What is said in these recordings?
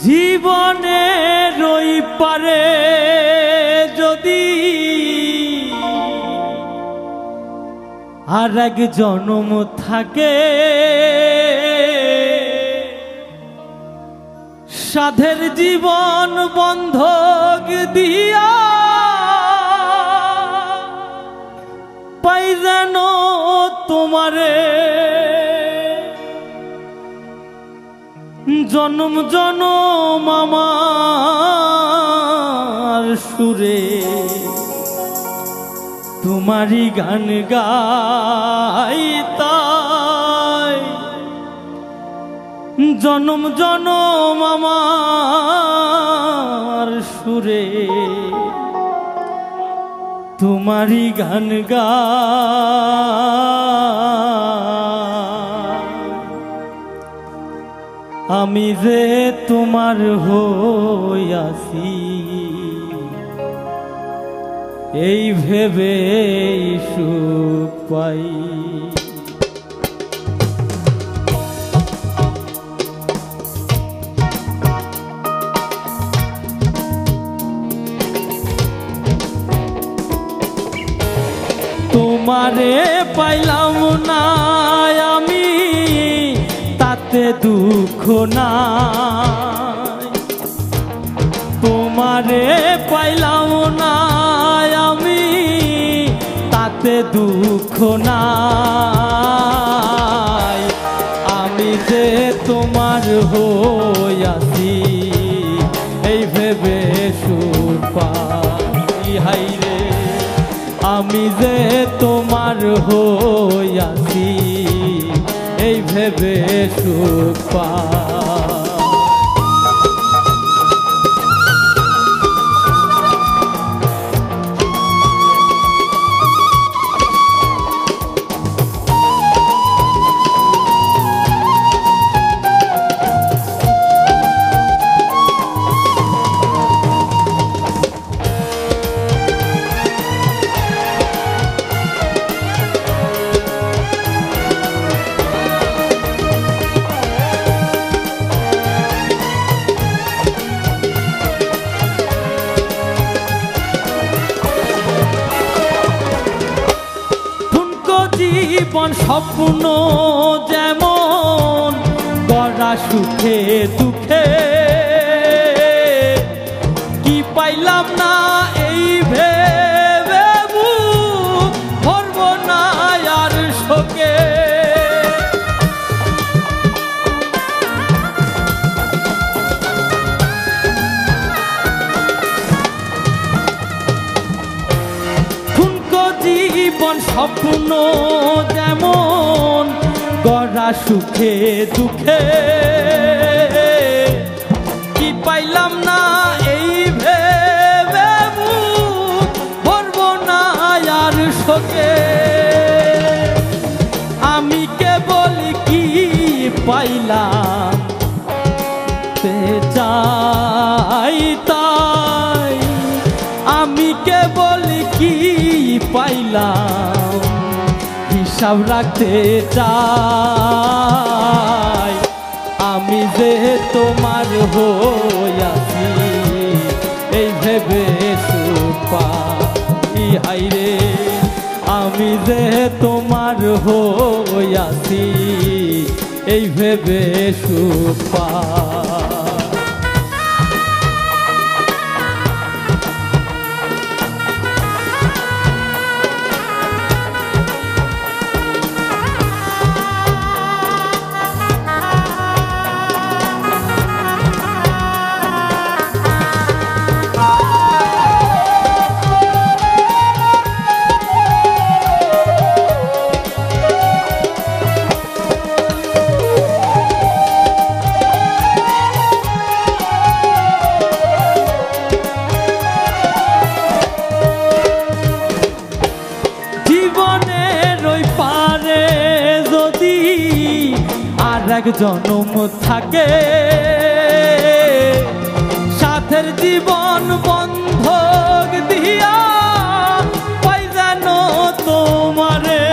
জীবনে রই পারে যদি আর এক জন্ম থাকে, সাধের জীবন বন্ধক দিয়া পাই যেন তোমারে জনম জনম আমার সুরে। তোমারই গান গাই তাই জনম জনম আমার সুরে। তোমারই গান গাই। আমি যে তোমার হইয়াছি এই ভেবে সুখ পাই। তোমারে পাইলাম না দুঃখ নাই। তোমারে পাইলাম না আমি, তাতে দুঃখ নাই। আমি যে তোমার হইয়াছি এই ভেবে সুর পাই। হাই রে, আমি যে তোমার হইয়াছি ভেবে সুখ পাই জীবন স্বপ্ন যেমন গড়া সুখে দুঃখে। কি পাইলাম না এই ভেবে জীবন স্বপ্ন যেমন গড়া সুখে দুঃখে। কি পাইলাম না এই ভেবে ভরব না আর শোকে। আমি কেবল কি পাইলাম? চাই তাই। আমি কেবল কি পাইলাম, হিসাব রাখতে চাই। আমি যে তোমার হইয়াছি এই ভেবে সুপাই হাইরে আমি যে তোমার হইয়াছি এই ভেবে সুপা। এক জনম থাকে। সাথের জীবন বন্ধ দিয়া যেন তোমারে?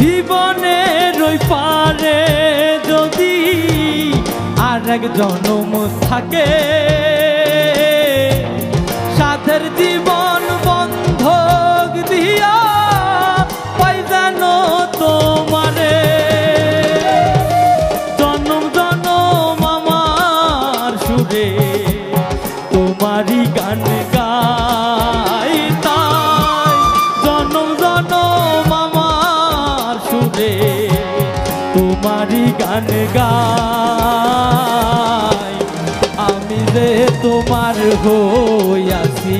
জীবনের পারে যদি আর এক জনম থাকে আমি যে তোমার হইয়াছি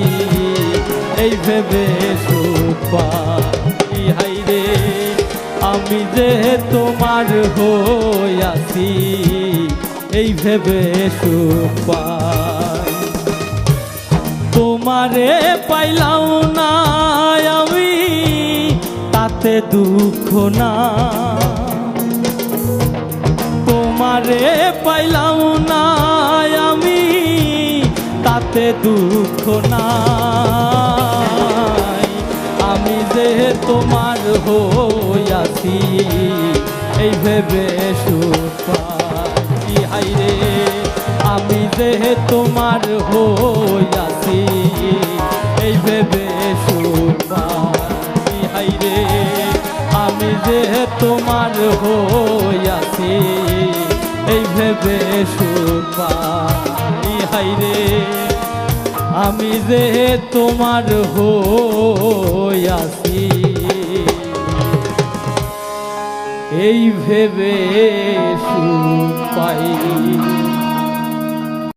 এই ভেবে সুপাই রে, আমি যে তোমার হইয়াছি এই ভেবে সুপাই তোমারে পাইলাম না আমি, তাতে দুঃখ না তোমারে পাইলাম না আমি, তাতে দুঃখ নাই। আমি যে তোমার হইয়াছি এই ভেবে সুপাই হাই রে, আমি যে তোমার হইয়াছি এই ভেবে সুপাই হাই রে, আমি যে তোমার হইয়াছি এই ভেবে সুপাই হাই রে আমি যে তোমার হইয়াছি এই ভেবে সুপাই।